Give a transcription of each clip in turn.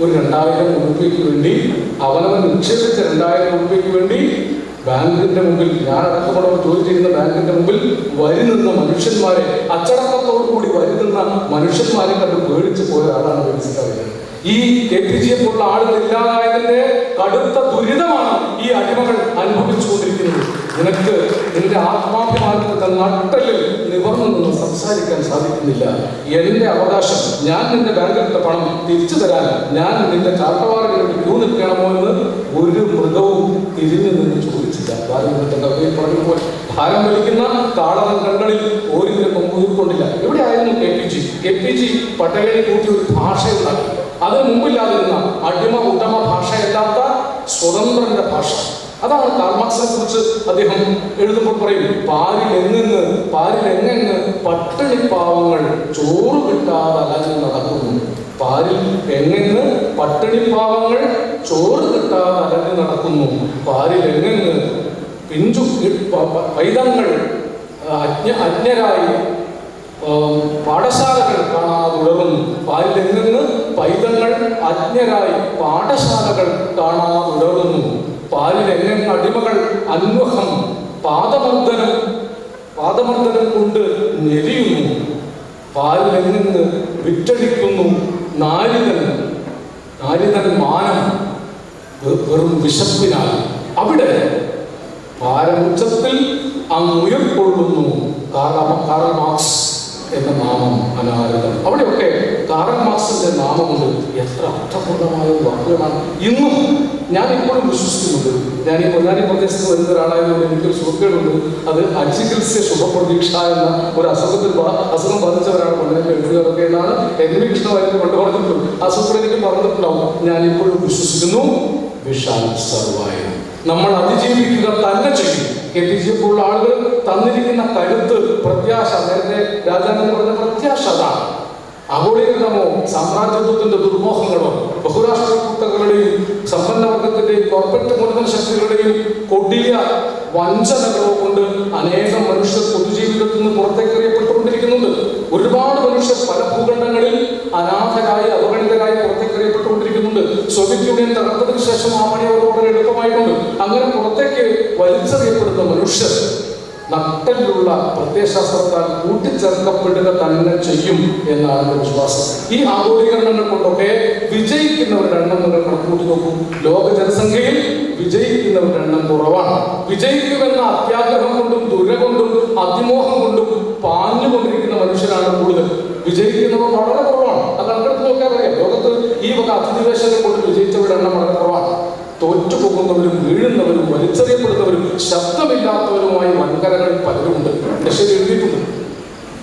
ഒരു രണ്ടായിരം രൂപയ്ക്ക് വേണ്ടി അവനവൻ നിക്ഷേപിച്ച രണ്ടായിരം രൂപയ്ക്ക് വേണ്ടി ബാങ്കിന്റെ മുമ്പിൽ ഞാൻ അടക്കമുള്ളവർ ജോലി ചെയ്യുന്ന ബാങ്കിന്റെ മുമ്പിൽ വരി നിന്ന മനുഷ്യന്മാരെ അച്ചടക്കത്തോടു കൂടി വരി നിന്ന മനുഷ്യന്മാരെ കണ്ട് പേടിച്ചു പോയ ആളാണ് മനസ്സിലാവുന്നത് ഈ കെ പി ജിയെ പോലുള്ള ആളുകൾ ഇല്ലാതായതിന്റെ കടുത്ത ദുരിതമാണ് ഈ അടിമകൾ അനുഭവിച്ചുകൊണ്ടിരിക്കുന്നത്. നിനക്ക് നിന്റെ ആത്മാഭിമാനത്തിന്റെ നട്ടലിൽ നിവർന്നു നിന്ന് സംസാരിക്കാൻ സാധിക്കുന്നില്ല. എന്റെ അവകാശം ഞാൻ നിന്റെ ബാങ്കിലെടുത്ത പണം തിരിച്ചു തരാൻ ഞാൻ നിന്റെ ചാട്ടവാറുകളിൽ ക്യൂ നിൽക്കണമോ എന്ന് ഒരു മൃഗവും തിരിഞ്ഞു നിന്ന് ചോദിച്ചില്ല. ഭാരതത്തിന്റെ ഭാരം വലിക്കുന്ന കാളവൻ കണ്ണളിൽ ഊരിക്കൊണ്ടില്ല എവിടെ ആയിരുന്നു K P G? K P G പട്ടേലിനെ കൂട്ടി ഒരു ഭാഷയുണ്ടാക്കി അതിന് മുമ്പില്ലാതിരുന്ന അടിമ ഉത്തമ ഭാഷയല്ലാത്ത സ്വതന്ത്രന്റെ ഭാഷ. അതാണ് കാർമാക്സിനെ കുറിച്ച് അദ്ദേഹം എഴുതുമ്പോൾ പറയും പാരിൽ എങ്ങെന്ന് പാരിൽ എങ്ങെന്ന് പട്ടിണി പാവങ്ങൾ ചോറ് കിട്ടാതെ അലഞ്ഞു നടക്കുന്നു. പാരിൽ എങ്ങെന്ന് പട്ടിണി പാവങ്ങൾ ചോറ് കിട്ടാതെ അലഞ്ഞു നടക്കുന്നു. പാരിൽ എങ്ങെന്ന് പിഞ്ചു പൈതങ്ങൾ അജ്ഞ അജ്ഞരായി പാഠശാലകൾ കാണാതെ ഉഴറുന്നു പാരിൽ നിന്ന് പൈതങ്ങൾ അജ്ഞരായി പാഠശാലകൾ കാണാതെ പാലിൽ എങ്ങനെ അടിമകൾ അന്വഹം? പാദമർദ്ദനം പാദമർദ്ദനം കൊണ്ട് ഞെരിയുന്നു. പാലിലെങ്ങനെ വിറ്റടിക്കുന്നു നാരിതൻ നാരിതൻ മാനം വെറും വിശപ്പിനാൽ. അവിടെ പാരമുച്ചത്തിൽ അങ്ങ് ഉയർക്കൊള്ളുന്നു. കാരണം കാരണം മാർക്സ്. എന്ന നാമം അനാരതം. അവിടെയൊക്കെ കാറൽ മാർക്സിന്റെ നാമമുണ്ട്. എത്ര അർത്ഥപൂർണമായ വാക്കുകളാണ്. ഇന്നും ഞാൻ ഇപ്പോഴും വിശ്വസിക്കുന്നുണ്ട്. ഞാൻ ഈ പ്രദേശത്ത് വരുന്ന ഒരാളായതുകൊണ്ട് എനിക്കൊരു സുഖക്കേടുണ്ട് അത് അചികിത്സ ശുഭപ്രതീക്ഷ എന്ന ഒരു അസുഖത്തിൽ അസുഖം ബാധിച്ചവരാണ് കൊണ്ടുവരുന്നത് എഴുതുകാരൊക്കെ എന്നാണ് എന്നെ കൃഷ്ണമായിരുന്നു കൊണ്ട് പറഞ്ഞിട്ടുള്ളൂ അസുഖം എനിക്ക് പറഞ്ഞിട്ടുണ്ടാവും. ഞാൻ ഇപ്പോഴും വിശ്വസിക്കുന്നു. വിഷാൽ സർവായ നമ്മൾ അതിജീവിക്കുക തന്നെ ചെയ്യും. കെ പി ജി പോലുള്ള ആളുകൾ തന്നിരിക്കുന്ന കരുത്ത് പ്രത്യാശ നേരത്തെ രാജാവിനെ പറഞ്ഞ പ്രത്യാശ അതാണ്. ആഗോളീകരണമോ സാമ്രാജ്യത്വത്തിന്റെ ദുർമോഹങ്ങളോ ബഹുരാഷ്ട്ര കൂട്ടങ്ങളുടെയും സമ്പന്ന വർഗത്തിന്റെയും കോർപ്പറേറ്റ് മൂലധന ശക്തികളുടെയും കൊടിയ വഞ്ചനകളോ കൊണ്ട് അനേകം മനുഷ്യർ പൊതുജീവിതത്തിൽ നിന്ന് പുറത്തേക്ക് എറിയപ്പെട്ടുകൊണ്ടിരിക്കുന്നുണ്ട്. ഒരുപാട് മനുഷ്യർ പല ഭൂഖണ്ഡങ്ങളിൽ അനാഥരായി അവഗണിതരായി പുറത്തേക്ക് സോവിയറ്റ് യൂണിയൻ തകർത്തതിന് ശേഷം ആ പണി അവർ വളരെ എളുപ്പമായിട്ടുണ്ട്. അങ്ങനെ പുറത്തേക്ക് വലിച്ചെറിയപ്പെടുന്ന മനുഷ്യർ നട്ടലിലുള്ള പ്രത്യയശാസ്ത്രത്താൽ കൂട്ടിച്ചേർക്കപ്പെടുക തന്നെ ചെയ്യും എന്നാണ് എന്റെ വിശ്വാസം. ഈ ആഗോളീകരണങ്ങൾ കൊണ്ടൊക്കെ വിജയിക്കുന്നവരുടെ എണ്ണം നിങ്ങൾ കണക്കൂട്ടി നോക്കൂ. ലോക ജനസംഖ്യയിൽ വിജയിക്കുന്നവരുടെ എണ്ണം കുറവാണ്. വിജയിക്കുമെന്ന അത്യാഗ്രഹം കൊണ്ടും ദുര കൊണ്ടും അതിമോഹം കൊണ്ടും പാഞ്ഞുകൊണ്ടിരിക്കുന്ന മനുഷ്യരാണ് കൂടുതൽ. വിജയിക്കുന്നവർ വളരെ കുറവാണ് അത് കണ്ടെടുത്ത് നോക്കാൻ അറിയാം ലോകത്ത് ഈ വക അധിനിവേശത്തെ കൊണ്ട് വിജയിച്ചവരുടെ എണ്ണം വളരെ കുറവാണ്. തോറ്റുപോകുന്നവരും വീഴുന്നവരും വലിച്ചെറിയപ്പെടുന്നവരും ശബ്ദമില്ലാത്തവരുമായി വൻകരകളിൽ പലരുമുണ്ട്. ലക്ഷ്യം എഴുതിയിട്ടുണ്ട്.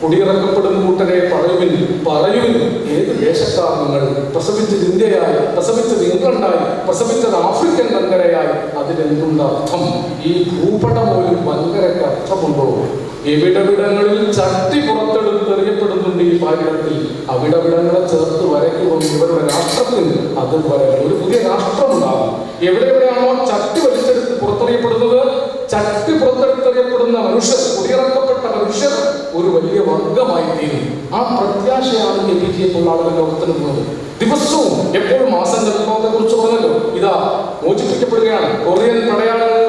കുടിയിറക്കപ്പെടും കൂട്ടരെ പറയുവിൻ പറയുവിൻ. ഏത് ദേശക്കാർ നിങ്ങൾ പ്രസവിച്ചത് ഇന്ത്യയായി പ്രസവിച്ചത് ഇംഗ്ലണ്ടായി പ്രസവിച്ചത് ആഫ്രിക്കൻ വൻകരയായി. അതിലെന്തുണ്ട് അർത്ഥം? ഈ ഭൂപടം ഒരു വൻകരയ്ക്ക് അർത്ഥമുണ്ടോ? എവിടവിടങ്ങളിൽ ചട്ടി പുറത്തെടുത്തെറിയപ്പെടുന്നുണ്ട് ഈ പാഠ്യത്തിൽ അവിടവിടങ്ങളെ ചേർത്ത് വരയ്ക്കുമ്പോൾ ഇവരുടെ രാഷ്ട്രത്തിൽ അത് വരയ്ക്കും ഒരു പുതിയ രാഷ്ട്രമുണ്ടാകും. എവിടെ എവിടെയാണോ ചട്ടി വലിച്ചെടുത്ത് പുറത്തെറിയപ്പെടുന്നത്? ചട്ടി പുറത്തെടുത്തെറിയപ്പെടുന്ന മനുഷ്യർ കുടിയിറക്കപ്പെട്ട മനുഷ്യർ ഒരു വലിയ വർഗമായി തീരും ആ പ്രത്യാശയാണ് എ പി ജിയെ പോലുള്ള ലോകത്തിനുള്ളത് ദിവസവും എപ്പോഴും മാസം മാസങ്ങളുടെ കുറിച്ച് പറഞ്ഞല്ലോ. ഇതാ മോചിപ്പിക്കപ്പെടുകയാണ്. കൊറിയൻ പടയാളികൾക്ക്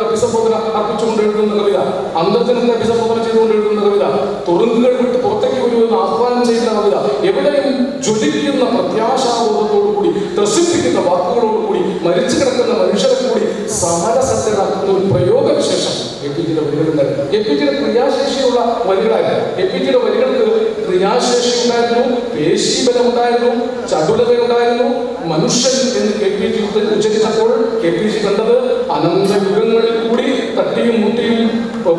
അഭിസംബോധന അർപ്പിച്ചുകൊണ്ട് എഴുതുന്ന കവിത അന്തർജനത്തെ അഭിസംബോധന ചെയ്തുകൊണ്ട് എഴുതുന്ന കവിത തുറന്നുകൾ വിട്ട് പുറത്തേക്ക് വരുമെന്ന് ആഹ്വാനം ചെയ്യുന്ന കവിത എവിടെയും ജ്വലിക്കുന്ന പ്രത്യാശാബോധത്തോടു കൂടി ത്രസിപ്പിക്കുന്ന വാക്കുകളോടുകൂടി മരിച്ചു കിടക്കുന്ന മനുഷ്യരെ കൂടി സമരസജ്ജരാക്കുന്ന ഒരു പ്രയോഗവിശേഷം. എ പി ജിയുടെ വരികളുണ്ടായിരുന്നു എ പി ജിയുടെ ക്രിയാശേഷിയുള്ള വരികളായിരുന്നു. എ പി ജിയുടെ വരികൾക്ക് ക്രിയാശേഷി ഉണ്ടായിരുന്നു പേശീബലം ഉണ്ടായിരുന്നു ചടുലതയുണ്ടായിരുന്നു. മനുഷ്യൻ എന്ന് കെ പി ജി ഉച്ചരിച്ചപ്പോൾ കെ പി ജി കണ്ടത് അനന്ത യുഗങ്ങളിൽ കൂടി തട്ടിയും മുട്ടിയും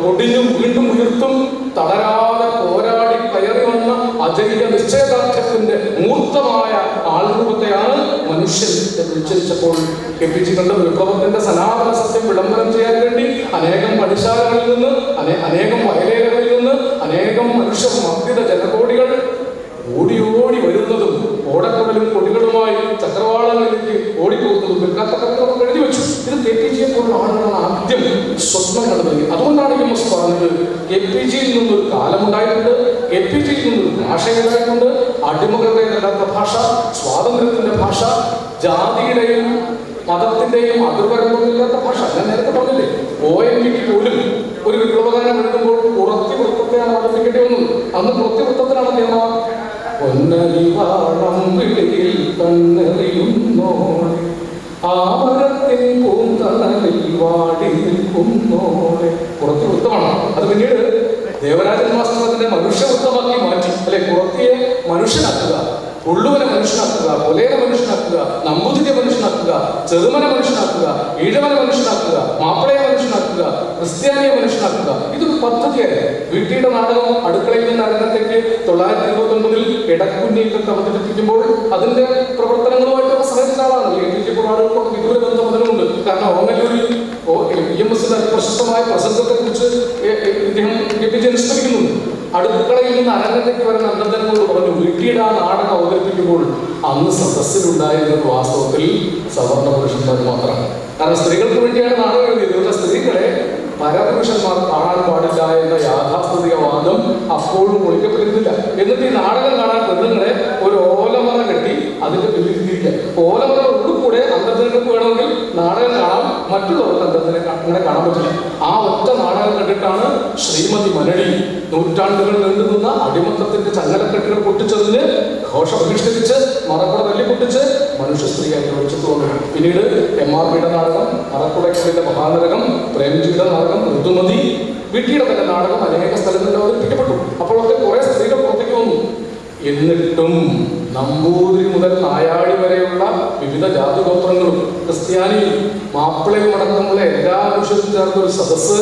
പൊടിഞ്ഞും വീണ്ടും ഉയർത്തും തളരാതെ പോരാടി കയറി വന്ന അജയ്യ നിശ്ചയദാർഢ്യത്തിന്റെ മൂർത്തമായ ആൾരൂപത്തെയാണ് മനുഷ്യൻ ഉച്ചരിച്ചപ്പോൾ കെ പി ജി കണ്ട വിപ്ലവത്തിന്റെ സനാതന സത്യം വിളംബരം ചെയ്യാൻ വേണ്ടി അനേകം പണിശാലകളിൽ നിന്ന് അനേ- അനേകം വയലേലകളിൽ നിന്ന് അനേകം മനുഷ്യ മർദ്ദിത ജനകോടികൾ ഓടി ഓടി വരുന്നതും ഓടക്കടലും കൊടികളുമായി ചക്രവാളങ്ങളിലേക്ക് ഓടിപ്പോകുന്നതും എഴുതി വെച്ചു. ഇത് കെ പി ജിയെ പോലുള്ള ആളുകളാണ്. ആദ്യം സ്വപ്നം കണ്ടത് അതുകൊണ്ടാണ് എം എസ് പറഞ്ഞത് എ പി ജിയിൽ നിന്നൊരു കാലമുണ്ടായിട്ടുണ്ട് എ പി ജിയിൽ നിന്നൊരു ഭാഷയുണ്ടായിട്ടുണ്ട് അടിമകളുടെ ഭാഷ സ്വാതന്ത്ര്യത്തിന്റെ ഭാഷ ജാതിയുടെയും മതത്തിന്റെയും അതിർവരമ്പില്ലാത്ത ഭാഷ. ഞാൻ നേരത്തെ പറഞ്ഞില്ലേ ഒ എൻ വിക്ക് പോലും ഒരു വിപ്ലവകാരം എഴുതുമ്പോൾ പുറത്തി വൃത്തത്തെയാണ് അവതരിപ്പിക്കേണ്ടി വന്നത്. അന്ന് പുറത്തി വൃത്തത്തിലാണ് നിയമം. പൊന്നരിവാളം വിളിയിൽ കണ്ണെറിയുന്നോളെ ആമരത്തിൻ പൂന്തണലിൽ വാടി നിൽക്കുന്നോളെ പുറത്തി വൃത്തമാണ്. അത് പിന്നീട് ദേവരാജൻ മാസ്റ്റർ അതിനെ മനുഷ്യവൃത്തമാക്കി മാറ്റി. അല്ലെ കുറത്തിയെ മനുഷ്യനാക്കുക. ഉള്ളുവനെ മനുഷ്യനാക്കുക കൊലയെ മനുഷ്യനാക്കുക നമ്പൂതിരിയെ മനുഷ്യനാക്കുക ചെറുമനെ മനുഷ്യനാക്കുക ഈഴവനെ മനുഷ്യനാക്കുക മാപ്പിളയെ മനുഷ്യനാക്കുക ക്രിസ്ത്യാനിയെ മനുഷ്യനാക്കുക. ഇതൊരു പദ്ധതിയായിരുന്നു. വീട്ടിയുടെ നാടകം അടുക്കളയിൽ നിന്ന് അരങ്ങത്തേക്ക് തൊള്ളായിരത്തി ഇരുപത്തി ഒൻപതിൽ ഇടക്കുന്നിയിലൊക്കെ അവതരിപ്പിക്കുമ്പോൾ അതിന്റെ പ്രവർത്തനങ്ങളുമായിട്ട് സഹകരിച്ച ആളാണ്. എ പി ജെ കാരണം ഓങ്ങല്ലൂരിൽ ഇ എം പ്രശസ്തമായ പ്രസംഗത്തെ കുറിച്ച് ഇദ്ദേഹം എ പി ജെ അടുക്കളയിൽ നിന്ന് അരങ്ങത്തേക്ക് വരുന്ന അന്തർജനങ്ങളോട് പറഞ്ഞു ആ നാടകം അവതരിപ്പിക്കുമ്പോൾ അന്ന് സദസ്സിലുണ്ടായിരുന്നത് വാസ്തവത്തിൽ സവർണ പുരുഷന്മാർ മാത്രമാണ് കാരണം സ്ത്രീകൾക്ക് വേണ്ടിയാണ് നാടകം എഴുതിയത്. സ്ത്രീകളെ പരപുരുഷന്മാർ കാണാൻ പാടില്ല എന്ന യാഥാസ്ഥിതിക വാദം അപ്പോഴും പൊളിക്കപ്പെട്ടിരുന്നില്ല എന്നിട്ട് ഈ നാടകം കാണാൻ പെണ്ണുങ്ങളെ ഒരു ഓലമറ കെട്ടി അതിന്റെ പിന്നിൽ തിരിക്കുക ഓലമറ ഉള്ളിൽ അന്തർജനങ്ങൾക്ക് വേണമെങ്കിൽ നാടകം കാണാം. മറ്റുള്ളവർക്ക് അന്തത്തിനെ അങ്ങനെ കാണാൻ പറ്റില്ല. ആ ഒറ്റ നാടകം കണ്ടിട്ടാണ് ശ്രീമതി മരടി നൂറ്റാണ്ടുകൾ നീണ്ടു നിന്ന അടിമത്തത്തിന്റെ ചങ്ങലക്കെട്ടുകൾ പൊട്ടിച്ചതിന് ഘോഷ ബഹിഷ്കരിച്ച് മറക്കുട തല്ലി പൊട്ടിച്ച് മനുഷ്യ സ്ത്രീയായി ഒളിച്ചു തോന്നുന്നു പിന്നീട് എം ആർ പിയുടെ നാടകം മറക്കുടയ്ക്കുള്ളിലെ മഹാനരകം പ്രേംജിയുടെ നാടകം ഋതുമതി വീട്ടിയുടെ തന്നെ നാടകം അനേക സ്ഥലങ്ങളിൽ അവതരിപ്പിക്കപ്പെട്ടു. അപ്പോഴൊക്കെ കുറെ സ്ത്രീകൾ പുറത്തേക്ക് വന്നു. എന്നിട്ടും നമ്പൂതിരി മുതൽ നായാടി വരെയുള്ള വിവിധ ജാതിഗോത്രങ്ങളും ക്രിസ്ത്യാനിയും മാപ്പിളയും അടക്കമുള്ള എല്ലാ മനുഷ്യരും ചേർന്ന ഒരു സദസ്സ്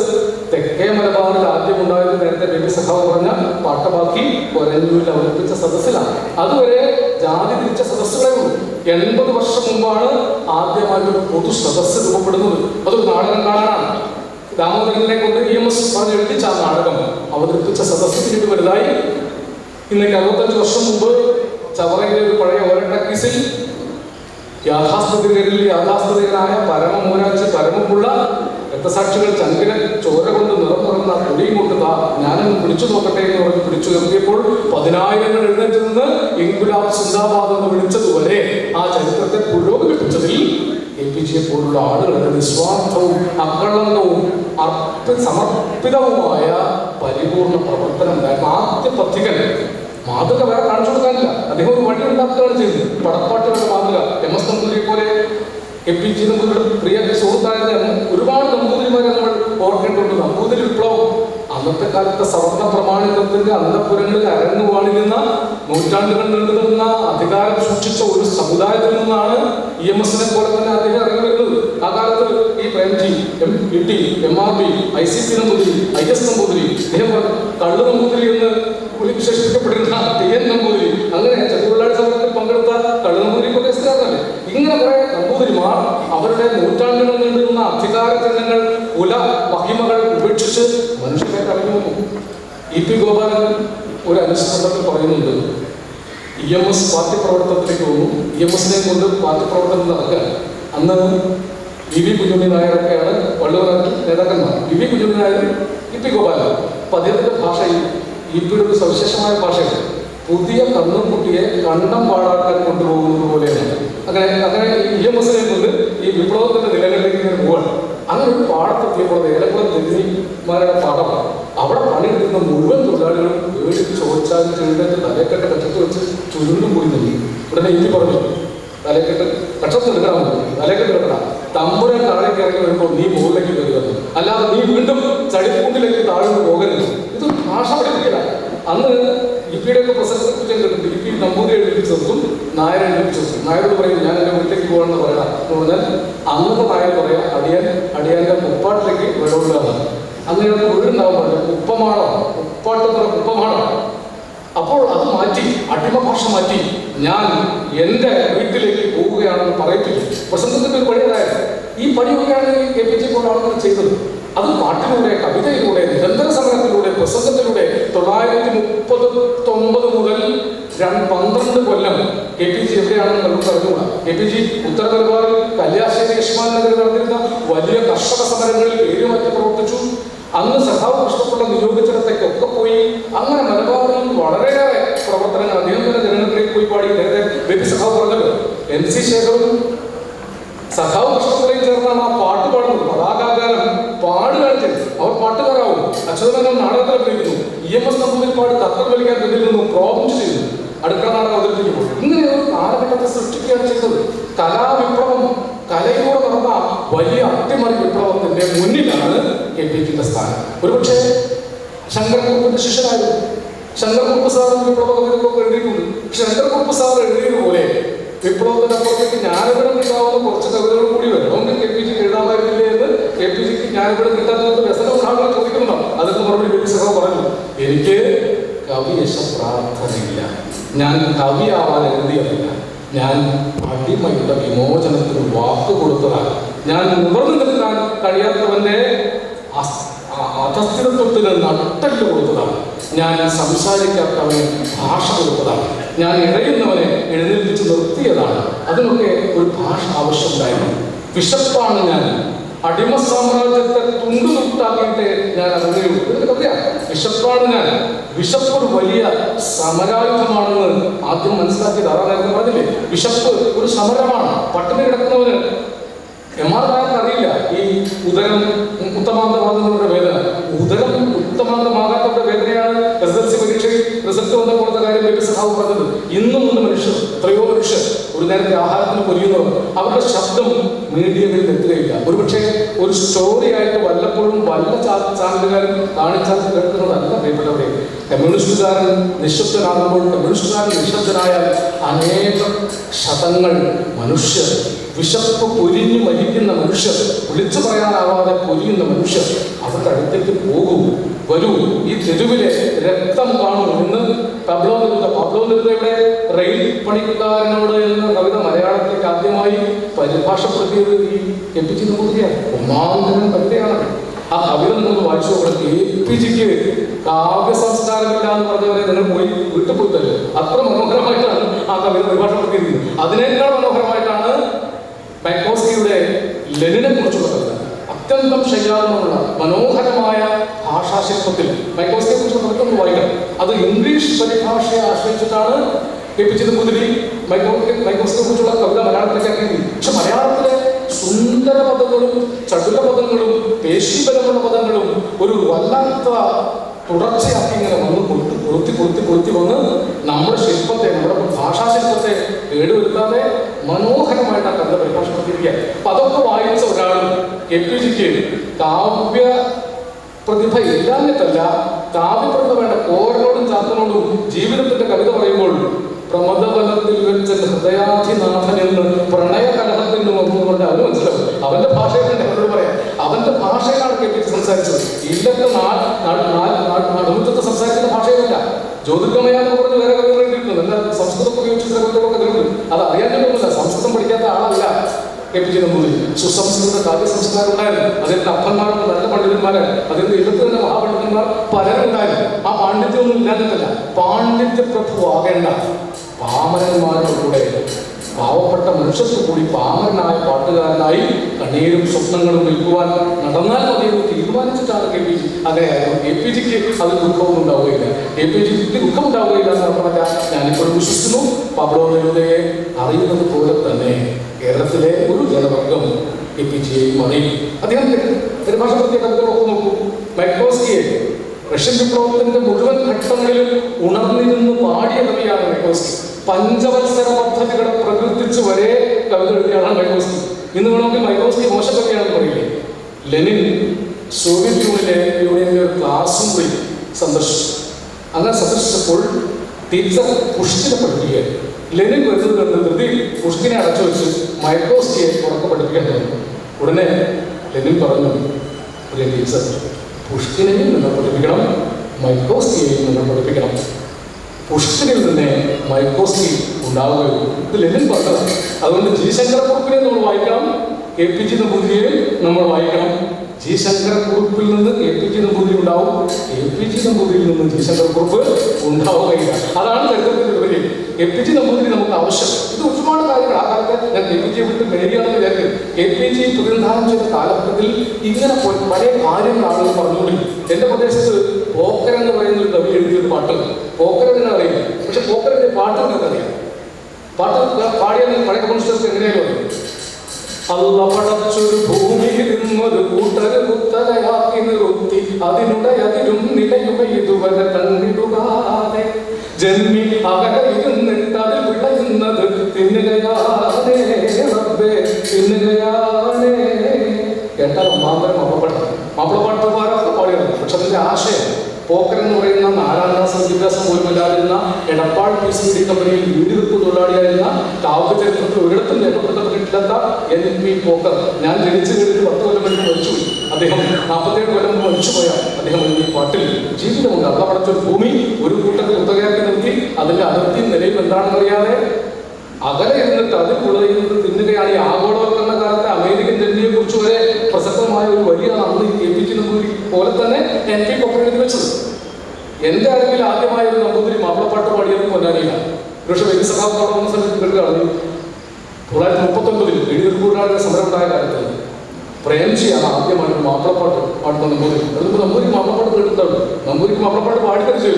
തെക്കേ മലബാറിൽ ആദ്യം ഉണ്ടായത് നേരത്തെ ബേബി സഖാവ് പറഞ്ഞ പാട്ടബാക്കി കൊരഞ്ഞൂരിൽ അവതരിപ്പിച്ച സദസ്സിലാണ്. അതുവരെ ജാതി തിരിച്ച സദസ്സുകളെ ഉള്ളൂ. എൺപത് വർഷം മുമ്പാണ് ആദ്യമായിട്ട് ഒരു പൊതു സദസ്സ് രൂപപ്പെടുന്നത്. അതൊരു നാടകം കാണാനാണ് ദാമോദരനെ കൊണ്ട് ഇ എം എസ് പറഞ്ഞ് എഴുതിച്ച ആ നാടകം. അവതരിപ്പിച്ച സദസ്സ് പിന്നീട് വലുതായി. ഇന്നേക്ക് അറുപത്തഞ്ച് വർഷം മുമ്പ് ചവറയിലെ ഒരു പഴയ ഓരട്ടക്കീസിൽ യാഥാസ്ഥിതികരിൽ യാഥാസ്ഥിതികനായ പരമമൂരാഴ്ച പരമമുള്ള രക്തസാക്ഷികൾ ചങ്കിലെ ചോര കൊണ്ട് നിറം തുറന്ന പൊടിയും കൊണ്ട് ഞാനൊന്ന് പിടിച്ചു നോക്കട്ടെ എന്ന് പറഞ്ഞ് പിടിച്ചു നിർത്തിയപ്പോൾ പതിനായിരങ്ങൾ എഴുന്നേറ്റ് നിന്ന് ഇൻകുലാബ് സിന്ദാബാദ് എന്ന് വിളിച്ചതുവരെ ആ ചരിത്രത്തെ പുരോഗമിപ്പിച്ചതിൽ എ പി ജിയെ പോലുള്ള ആളുകളുടെ നിസ്വാർത്ഥവും അർപ്പ സമർപ്പിതവുമായ പരിപൂർണ പ്രവർത്തനം ഉണ്ടായിരുന്നു. ആദ്യ പത്രികൻ മാതൃക വേറെ കാണിച്ചു കൊടുക്കാനില്ല. അദ്ദേഹം ഒരു വഴി ഉണ്ടാക്കുകയാണ് ചെയ്തത്. പടപ്പാട്ടുകളുടെ മാതൃക. എം എസ് നമ്പൂതിരിയെ പോലെ എ പി ജി നമ്പൂതിരിയുടെ പ്രിയ സുഹൃത്തായ ഒരുപാട് നമ്പൂതിരിമാരെ നമ്മൾ ഓർക്കേണ്ടതുണ്ട്. നമ്പൂതിരി വിപ്ലവം. അന്നത്തെ കാലത്തെ സവർണ പ്രമാണിത്വത്തിന്റെ അന്തപുരങ്ങളിൽ അരങ്ങു വാണിരുന്ന നൂറ്റാണ്ടുകൾ നീണ്ടുനിന്ന അധികാരം സൂക്ഷിച്ച ഒരു സമുദായത്തിൽ നിന്നാണ് ഇ എം എസിനെ പോലെ തന്നെ അദ്ദേഹം ഇറങ്ങി വരുന്നത്. ആ കാലത്ത് ഈ Premji M E T M R P I C C Namboothiri I S Namboothiri ഇദ്ദേഹം കള്ളു നമ്പൂതിരി എന്ന് വിശേഷിപ്പിക്കപ്പെടുന്ന ടി എൻ നമ്പൂതിരി. അങ്ങനെ ചെറുപിള്ളാടി സമരത്തിൽ പങ്കെടുത്ത കള്ളു നമ്പൂതിരി പ്രദേശത്തിലാണല്ലേ? ഇങ്ങനെ കുറെ നമ്പൂതിരിമാർ അവരുടെ നൂറ്റാണ്ടുകൾ നീണ്ടുനിന്ന അധികാര ചിഹ്നങ്ങൾ കുല മഹിമകൾ ഉപേക്ഷിച്ച് ഇ പി ഗോപാലൻ ഒരു അനുസ്മരണത്തിൽ പറയുന്നുണ്ട് ഇ എം എസ് പാർട്ടി പ്രവർത്തനത്തിലേക്ക് പോകുന്നു ഇ എം എസിനെ കൊണ്ട് പാർട്ടി പ്രവർത്തനം നടക്കാൻ അന്ന് വി വി കുഞ്ഞുണ്ണി നായരൊക്കെയാണ് വള്ളുവനാട്ടിൽ നേതാക്കന്മാർ. V V Kunhunni Nair E P Gopalan അപ്പൊ ഭാഷയിൽ ഇ പിയുടെ ഒരു സവിശേഷമായ ഭാഷയിൽ പുതിയ കണ്ണും കുട്ടിയെ കണ്ണം പാടാക്കാൻ കൊണ്ടുപോകുന്നത് പോലെയാണ്. അങ്ങനെ അങ്ങനെ ഇ എം എസിനെ കൊണ്ട് ഈ വിപ്ലവത്തിന്റെ നിലകളിലേക്ക് ഇങ്ങനെ അങ്ങനെ ഒരു പാടത്തെത്തിയപ്പോൾ ഏലക്കുളം ജന്മിമാരുടെ പാടം. അവിടെ പണിയെടുക്കുന്ന മുഴുവൻ തൊഴിലാളികളും ഏഴ് ചോദിച്ചാൽ ചെഴുതേറ്റ് തലക്കെട്ട് കക്ഷത്ത് വെച്ച് ചുരുണ്ടും പോയി നിന്നു ഉടനെ ഇനി പറഞ്ഞു തലക്കെട്ട് കക്ഷത്ത് എടുക്കണം തലക്കെട്ട് എടുക്കണം തമ്പുരൻ താഴെ ഇറങ്ങി വരുമ്പോൾ നീ മുകളിലേക്ക് വരിക അല്ലാതെ നീ വീണ്ടും ചടിപ്പൂട്ടിലേക്ക് താഴ്ന്നു പോകരുത്. ഇത് ഭാഷ പഠിപ്പിക്കല അന്ന് പ്രസംഗത്തെ കുറിച്ച് കേട്ടിട്ടുണ്ട് ഇപ്പി നമ്പൂതിരി എഴുതിപ്പിച്ചതും നായർ എഴുതിപ്പിച്ചതും നായരോട് പറയും ഞാൻ എന്റെ വീട്ടിലേക്ക് പോകണമെന്ന് പറയാം. എന്ന് പറഞ്ഞാൽ അന്നത്തെ നായർ പറയാം അടിയാൻ അടിയാന്റെ മുപ്പാട്ടിലേക്ക് വിടവിടുകയാണ് അങ്ങനെയുള്ള വീടുണ്ടാവാൻ പാടില്ല ഉപ്പമാണോ? ഉപ്പാട്ട് പറഞ്ഞ ഉപ്പമാണോ? അപ്പോൾ അത് മാറ്റി അടിമ ഭാഷ മാറ്റി ഞാൻ എന്റെ വീട്ടിലേക്ക് പോവുകയാണെന്ന് പറയത്തില്ല. പ്രസംഗത്തിന്റെ ഒരു പണിയതായിരുന്നു ഈ പണിയൊക്കെയാണ് കെ പി ജി പോലെ ആളുകൾ ചെയ്തത്. അത് പാട്ടിലൂടെ കവിതയിലൂടെ നിരന്തര സമരത്തിലൂടെ പ്രസംഗത്തിലൂടെ തൊള്ളായിരത്തി മുപ്പത് ഒമ്പത് മുതൽ രണ്ട് പന്ത്രണ്ട് കൊല്ലം കെ പി ജി എവിടെയാണെന്ന് നമുക്ക് അറിഞ്ഞുകൂടാ. കെ പി ജി ഉത്തര മലബാറിൽ കല്യാശ്ശേരി യശ്മാൻ നഗറിൽ നടന്നിരുന്ന വലിയ കർഷക സമരങ്ങളിൽ പേരുമാറ്റി പ്രവർത്തിച്ചു. അന്ന് സഖാവ് കൃഷ്ണപിള്ള നിയോഗിച്ചിടത്തേക്കൊക്കെ പോയി. അങ്ങനെ മലബാറിൽ വളരെയേറെ പ്രവർത്തനങ്ങൾ അദ്ദേഹം തന്നെ ജനങ്ങളിലേക്ക് പോയി പാടി. നേരത്തെ ബേബി സഖാവ് പറഞ്ഞത് എൻ സി ശേഖറും സഖാവ് കൃഷ്ണപിള്ളയും ചേർന്നാണ് ആ പാട്ട് പാടുന്നത് പതാകാകാരം പാടുകയാണ് ചെയ്തത് അവർ അച്യുതമേനോൻ നാടകത്തിൽ അഭിനയിക്കുന്നു ഇ എം എസ് നമ്പൂതിരിപ്പാട് കത്തർ വലിക്കാൻ പിന്നിൽ നിന്നും പ്രോബ്ലം ചെയ്തു അടുക്കള നാടകം അവതരിപ്പിക്കുമ്പോൾ ഇങ്ങനെ ഒരു കാലഘട്ടത്തെ സൃഷ്ടിക്കുകയാണ് ചെയ്തത്. കലാവിപ്ലവം കലയിലൂടെ നടന്ന വലിയ അട്ടിമറി വിപ്ലവത്തിന്റെ മുന്നിലാണ് കെ പി ജിന്റെ സ്ഥാനം. ഒരുപക്ഷെ ശങ്കർകുപ്പിന്റെ ശിഷ്യനായിരുന്നു. ശങ്കർകുപ്പ് സാർ വിപ്ലവം എഴുതിയിട്ടുണ്ട്. ശങ്കർകുപ്പ് സാർ എഴുതിയതുപോലെ വിപ്ലവത്തിന്റെ അപ്പുറത്തേക്ക് കിട്ടാവുന്ന കുറച്ച് കവിതകൾ കൂടി വേണമെങ്കിൽ കെ പി ജിക്ക് എഴുതാമായിരുന്നില്ലേ എന്ന് കെ പി ജിക്ക് ജ്ഞാനപീഠം കിട്ടാത്തത് വ്യസനം ചോദിക്കുന്നുണ്ടാവും അതൊക്കെ മറുപടി വലിയ സഹ പറഞ്ഞു. എനിക്ക് കവിയശ പ്രാർത്ഥനയില്ല. ഞാൻ കവിയാവാൻ ഞാൻ അടിമയുടെ വിമോചനത്തിന് വാക്ക് കൊടുത്തതാണ്. ഞാൻ നിവർന്നു നിൽക്കാൻ കഴിയാത്തവന്റെ അധസ്ഥിരത്വത്തിന് നട്ടൽ കൊടുത്തതാണ്. ഞാൻ സംസാരിക്കാത്തവന് ഭാഷ കൊടുത്തതാണ്. ഞാൻ ഇടയുന്നവനെ എഴുന്നേൽപ്പിച്ച് നിർത്തിയതാണ്. അതിനൊക്കെ ഒരു ഭാഷ ആവശ്യമുണ്ടായിരുന്നു. വിശപ്പാണ് ഞാൻ. അടിമ സാമ്രാജ്യത്തെ തുണ്ടു നിർത്താക്കിയിട്ട് ഞാൻ അറിയുള്ളൂ വിശപ്പാണ് ഞാൻ. വിശപ്പ് ഒരു വലിയ സമരായുധമാണെന്ന് ആദ്യം മനസ്സിലാക്കിയത് നേരത്തെ പറഞ്ഞില്ലേ? വിശപ്പ് ഒരു സമരമാണ്. പട്ടിണി കിടക്കുന്നവന് എം ആർ നായർക്ക് അറിയില്ല. ഈ ഉദരം ഉത്തമാന്തവാദങ്ങളുടെ വേദന. ഉദരം സഹാവ് പറഞ്ഞത്. ഇന്നും ഒന്ന് മനുഷ്യർ എത്രയോ മനുഷ്യർ ഒരു നേരത്തെ ആഹാരത്തിന് പൊരിയുന്നവർ അവരുടെ ശബ്ദം മീഡിയകളിൽ എത്തുകയില്ല. ഒരുപക്ഷെ ഒരു സ്റ്റോറിയായിട്ട് വല്ലപ്പോഴും വല്ല ചാനലുകാരും കാണിച്ചാൽ കേൾക്കുന്നതല്ല പ്രിയപ്പെട്ടവരെ. കമ്മ്യൂണിസ്റ്റുകാരൻ നിശബ്ദനാകുമ്പോൾ കമ്മ്യൂണിസ്റ്റുകാരൻ നിശബ്ദനായാൽ അനേകം ശതങ്ങൾ മനുഷ്യർ വിശപ്പ് പൊരിഞ്ഞു മരിക്കുന്ന മനുഷ്യർ വിളിച്ചു പറയാനാവാതെ പൊരിയുന്ന മനുഷ്യർ അവരുടെ അടുത്തേക്ക് പോകും. വരൂ ഈ തെരുവിലെ രക്തം കാണൂ എന്ന് പബ്ലോ നിരുത പബ്ലോ നിരുതയുടെ റെയിൽ പണിക്കാരനോട് എന്ന കവിത മലയാളത്തിലേക്ക് ആദ്യമായി പരിഭാഷപ്പെടുത്തിയത് ഈ എപ്പിച്ചു പി ജി നമ്പൂതിരിയാണ് ഒന്നാന്തരം കവിതയാണ് ആ കവിത നിങ്ങൾ വായിച്ചു നോക്കണം. എ പി ജിക്ക് കാവ്യ സംസ്കാരമില്ല എന്ന് പറഞ്ഞവരെ നിങ്ങൾ പോയി വീട്ടിൽ അത്ര മനോഹരമായിട്ടാണ് ആ കവിത പരിഭാഷപ്പെടുത്തിയിരിക്കുന്നത്. അതിനേക്കാൾ മനോഹരമായിട്ടാണ് മൈക്കോസ്കിയുടെ ലെനിനെ കുറിച്ചുള്ള കവിത അത്യന്തം ശരിയാകുന്നുള്ള മനോഹരമായ ഭാഷാശില്പത്തിൽ മൈക്കോസ്കിയെ കുറിച്ച് നമുക്കൊന്ന് വായിക്കണം. അത് ഇംഗ്ലീഷ് പരിഭാഷയെ ആശ്രയിച്ചിട്ടാണ് കെ പി ചിദംബുദ്രി മൈക്കോ മൈക്കോസ്കിയെ കുറിച്ചുള്ള കവിത മലയാളത്തിലേക്ക് പക്ഷെ മലയാളത്തിലെ സുന്ദര പദങ്ങളും ചടുല പദങ്ങളും ഒരു വല്ലാത്ത തുടർച്ചയാക്കി ഇങ്ങനെ വന്ന് കൊത്തി കൊത്തി കൊത്തി കൊത്തി വന്ന് നമ്മുടെ ശില്പത്തെ നമ്മുടെ ഭാഷാശില്പത്തെ കേടുവരുത്താതെ മനോഹരമായിട്ട് ആ കവിത പരിഭാഷപ്പെടുത്തിയിരിക്കുക അപ്പൊ അതൊക്കെ വായിച്ച ഒരാളും എ പി ജിക്ക് കാവ്യ പ്രതിഭ ഇല്ലാഞ്ഞിട്ടല്ല കാവ്യപ്രതിഭ വേണ്ട കോരനോടും ചാത്തനോടും ജീവിതത്തിന്റെ കവിത പറയുമ്പോൾ പ്രമദബലത്തിൽ വെച്ച ഹൃദയാധിനാഥൻ എന്ന് പ്രണയകലഹത്തിൽ നിന്ന് വന്നുകൊണ്ട് അത് മനസ്സിലാവും. അവന്റെ ഭാഷയിലുണ്ട് അവരോട് പറയാം അവന്റെ ഭാഷയിലാണ് കെ സംസാരിച്ചത്. ഇല്ലത്തെ നടുമുറ്റത്ത് സംസാരിക്കുന്ന ഭാഷയിലല്ല. ജ്യോതിർഗമയ എന്ന് പറഞ്ഞ് വേറെ കവിതകൾ എഴുതിയിട്ടുണ്ട് നല്ല സംസ്കൃതം ഉപയോഗിച്ച് കവിതകളൊക്കെ എഴുതുന്നുണ്ട് അത് അറിയാനൊന്നുമില്ല സംസ്കൃതം പഠിക്കാത്ത ആളല്ല കെ പി സുസംസ്കൃത കാവ്യ സംസ്കാരം ഉണ്ടായിരുന്നു. അതിന്റെ അപ്പന്മാരും നല്ല പണ്ഡിതന്മാരാണ്. അതിന്റെ ഇടത്ത് തന്നെ മഹാപണ്ഡിതന്മാർ പലരുണ്ടായിരുന്നു ആ പാണ്ഡിത്യമൊന്നും ഇല്ലാഞ്ഞിട്ടല്ല. പാണ്ഡിത്യ പ്രഭുവാകേണ്ട പാമരന്മാരുടെ കൂടെ പാവപ്പെട്ട മനുഷ്യർക്ക് കൂടി പാമരനായ പാട്ടുകാരനായി കണ്ണീരും സ്വപ്നങ്ങളും നിൽക്കുവാൻ നടന്നാൽ മതി എന്ന് തീരുമാനിച്ചിട്ടാണ് കെ പി ജി. അങ്ങനെയായിരുന്നു. എ പി ജിക്ക് അത് ദുഃഖമൊന്നും ഉണ്ടാവുകയില്ല. എ പി ജിക്ക് ദുഃഖം ഉണ്ടാവുകയില്ല എന്ന് പറഞ്ഞാൽ ഞാനിപ്പോഴും വിശ്വസിക്കുന്നു. പബ്ലോ നെരുതയെ അറിയുന്നത് പോലെ തന്നെ കേരളത്തിലെ ഒരു ജനവർഗം എ പി ജിയെയും അറിയും അദ്ദേഹം പെരുമാറ്റപ്പെടുത്തിയ കവിതകളൊക്കെ നോക്കൂ. മെക്കോസ്കിയെ റഷ്യൻ വിപ്ലവത്തിന്റെ മുഴുവൻ ഘട്ടങ്ങളിലും ഉണർന്നിരുന്ന് പാടിയ കവിയാണ് മൈക്കോസ്കി. പഞ്ചവത്സര പദ്ധതികളെ പ്രകീർത്തിച്ച് വരെ കവിത എഴുതിയാണ് മൈക്കോസ്കി ഇന്ന് വേണമെങ്കിൽ മൈക്കോസ്കി മോശ കവിയാണെന്ന് പറയില്ലേ ലെനിൻ സോവിയറ്റ് യൂണിയനിലെ യൂണിയനിലെ ഒരു ക്ലാസ്സും പോയി സന്ദർശിച്ചു. അങ്ങനെ സന്ദർശിച്ചപ്പോൾ ടീച്ചർ പുഷ്കിനെ പഠിപ്പിക്കുകയാണ് ലെനിൻ വരുന്നത് കണ്ട് ധൃതി പുഷ്കിനെ അടച്ചു വെച്ച് മൈക്രോസ്കിയെ ഉറക്കം പഠിപ്പിക്കാൻ തുടങ്ങി ഉടനെ ലെനിൻ പറഞ്ഞു ടീച്ചർ പുഷ്കിനെയും നിങ്ങൾ പഠിപ്പിക്കണം മൈക്രോസ്കിയെയും നിങ്ങൾ പഠിപ്പിക്കണം. പുഷ്കിനിൽ തന്നെ മൈക്രോസ്കി ഉണ്ടാവുകയുള്ളൂ ഇത് ലെനിൻ പറഞ്ഞതാണ് അതുകൊണ്ട് ജി ശങ്കരക്കുറുപ്പിനെ നമ്മൾ വായിക്കണം. കെ പി ജി നമ്പൂതിരിയെ നമ്മൾ വായിക്കണം. ജി ശങ്കരക്കുറുപ്പിൽ നിന്ന് കെ പി ജി നമ്പൂതിരി ഉണ്ടാവും. എ പി ജി നമ്പൂതിരിയിൽ നിന്ന് ജി ശങ്കർക്കുറുപ്പ് ഉണ്ടാവുകയില്ല. അതാണ് ചരിത്രത്തിന്റെ വിപര്യം എ പി ജി നമ്പൂതിരി നമുക്ക് ആവശ്യം. ഇത് ഒരുപാട് കാര്യങ്ങൾ. ആ കാലത്ത് ഞാൻ എ പി ജി വിട്ട് വിചാരിക്കും എ പി ജി പുനരുദ്ധാരണം ചെയ്ത കാലഘട്ടത്തിൽ ഇങ്ങനെ പല കാര്യങ്ങൾ ആളുകൾ പറഞ്ഞുകൊണ്ടിരിക്കും എന്റെ പ്രദേശത്ത് പോക്കർ എന്ന് പറയുന്ന ഒരു കവി എഴുതിയൊരു പാട്ട് പോക്കർ എന്ന് അറിയില്ല. പക്ഷെ പോക്കറിന്റെ പാട്ട് നിങ്ങൾക്ക് അറിയാം പാട്ട് പാടിയാൽ പഴയ കമ്മ്യൂണിസ്റ്റർക്ക് എങ്ങനെയാലും അറിയാം അല്ല പടച്ചൊരു കുത്തലയാക്കി നിർത്തി. അതിനുടയതിലും നിലയുക ഇതുവരെ കണ്ണിടുകാതെ ജന്മി അകലെ കേട്ടാൽ ഒന്നാന്തരം മാപ്പിളപ്പാട്ട് പാടാത്ത പാടിയാണ് പക്ഷെ അതിന്റെ ആശയം പോക്കർ എന്ന് പറയുന്ന നാലാം ക്ലാസ് വിദ്യാഭ്യാസം പോലും ഇല്ലാതിരുന്ന എടപ്പാൾ പി സി ഡി കമ്പനിയിൽ വീടിവെപ്പ് തൊഴിലാളിയായിരുന്ന കാവ്യ ചരിത്രത്തിൽ ഒരിടത്തും രേഖപ്പെടുത്തപ്പെട്ടിട്ടില്ലാത്ത എൻ പി പോക്കർ. ഞാൻ ജനിച്ചു കഴിഞ്ഞിട്ട് പത്ത് കൊല്ലം മുൻപ് മരിച്ചു. അദ്ദേഹം നാൽപ്പത്തേഴ് കൊല്ലം മുമ്പ് മരിച്ചുപോയ അദ്ദേഹം ഈ പാട്ടിൽ ജീവിതമുണ്ട്. അതവിടെ ഭൂമി ഒരു കൂട്ടത്തിൽ കുത്തകയാക്കി നിർത്തി. അതിന്റെ അതിർത്തി നിലയിൽ എന്താണെന്ന് അറിയാതെ അകലെ ഇരുന്നിട്ട് അതിൽ കുളയുന്നത് തിന്നുകയാണ് ഈ ആഗോളവൽക്കരണ കാലത്തെ അമേരിക്കൻ ജനതയെ കുറിച്ച് വരെ പ്രസക്തമായ ഒരു വലിയ അന്ന് ടി നമ്പൂതിരി പോലെ തന്നെ എൻ പി കൊപ്പം എഴുതി വെച്ചത്. എന്റെ അറിവിൽ ആദ്യമായ ഒരു നമ്പൂതിരി മാപ്പിളപ്പാട്ട് പാടിയത് പൊന്നാനിയില്ല പക്ഷെ വലിയ സഹാബ് ഇവർക്ക് അറിഞ്ഞു. തൊള്ളായിരത്തി മുപ്പത്തൊമ്പതിൽ എഴുതിക്കൂടാതെ സമരം ഉണ്ടായ കാലത്ത് പ്രേംജിയാണ് ആദ്യമായിട്ട് മാപ്പിളപ്പാട്ട് പാടുന്ന നമ്പൂതിരി. അതുകൊണ്ട് നമ്പൂരി മാപ്പിളപ്പാട്ട് കേട്ടിട്ടുണ്ട് നമ്പൂരിക്ക് മാപ്പിളപ്പാട്ട് പാടി തരിച്ചു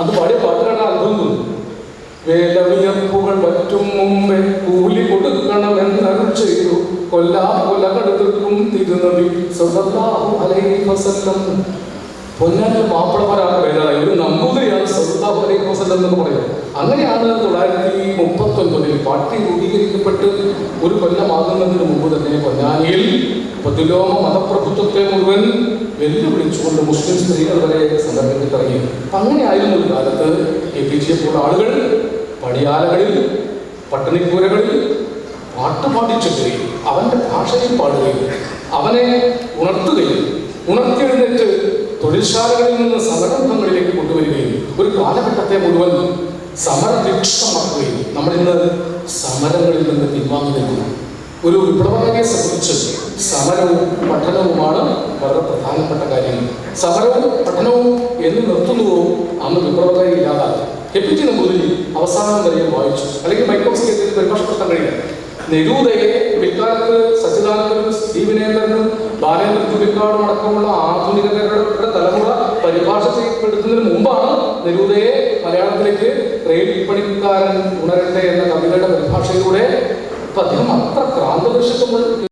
അത് പാടിയ പാട്ടുകാരുടെ അത്ഭുതം തോന്നുന്നു വേദവിയപ്പുകൾ പറ്റും മുമ്പേ കൂലി കൊടുക്കണമെന്നരുൾ ചെയ്തു. കൊല്ലാ കൊല കടുക്കും തിരുനബി സ്വല്ലല്ലാഹു അലൈഹി വസല്ലം. പൊന്നാനിലെ മാപ്പിളമാരാണ് വേദനായി ഒരു നമ്പൂതിരിയാണ് സ്വല്ലല്ലാഹു അലൈഹി എന്ന് പറയുന്നത്. അങ്ങനെയാണ് തൊള്ളായിരത്തി മുപ്പത്തൊൻപതിൽ പാർട്ടി രൂപീകരിക്കപ്പെട്ട് ഒരു കൊല്ലമാകുന്നതിന് മുമ്പ് തന്നെ പൊന്നാനിയിൽ പ്രതിലോമ മതപ്രഭുത്വത്തെ മുഴുവൻ വെല്ലുവിളിച്ചുകൊണ്ട് മുസ്ലിം സ്ത്രീകൾ വരെ സംഘടനയ്ക്ക് ഇറങ്ങി അങ്ങനെയായിരുന്നു ഒരു കാലത്ത് എ പി ജി പോലുള്ള ആളുകൾ പടിയാലകളിൽ പട്ടണിപ്പൂരകളിൽ പാട്ടുപാടി പാടിച്ചെത്തുകയും അവന്റെ ഭാഷയിൽ പാടുകയും അവനെ ഉണർത്തുകയും ഉണർത്തിയെഴുന്നേറ്റ് തൊഴിൽശാലകളിൽ നിന്ന് സമരംഗങ്ങളിലേക്ക് കൊണ്ടുവരികയും ഒരു കാലഘട്ടത്തെ മുഴുവൻ സമരവിക്ഷമാക്കുകയും നമ്മളിന്ന് സമരങ്ങളിൽ നിന്ന് പിൻവാങ്ങി നിൽക്കുന്നു ഒരു വിപ്ലവകാരിയെ സംബന്ധിച്ച് സമരവും പഠനവുമാണ് വളരെ പ്രധാനപ്പെട്ട കാര്യം. സമരവും പഠനവും എന്ന് നിർത്തുന്നുവോ അന്ന് വിപ്ലവകാരി ഇല്ലാതാക്കി. കെപ്പിറ്റി നമ്പൂതിരി അവസാനം വരെ വായിച്ചു. അല്ലെങ്കിൽ മൈക്രോസിലേക്ക് പരിഭാഷപ്പെടുത്താൻ കഴിയില്ല. നിരൂതയെ പിൽക്കാലത്ത് സച്ചിദാനന്ദനും ജീവനേന്ദ്രനും ബാലേന്ദ്ര ചുള്ളിക്കാടും അടക്കമുള്ള ആധുനികതയുടെ തലമുറ പരിഭാഷ ചെയ്യപ്പെടുത്തുന്നതിന് മുമ്പാണ് നിരൂതയെ മലയാളത്തിലേക്ക് റെയിൽ ഉണരട്ടെ എന്ന കവിതയുടെ പരിഭാഷയിലൂടെ പദ്യം അത്ര ക്രാന്തദർശിത്വം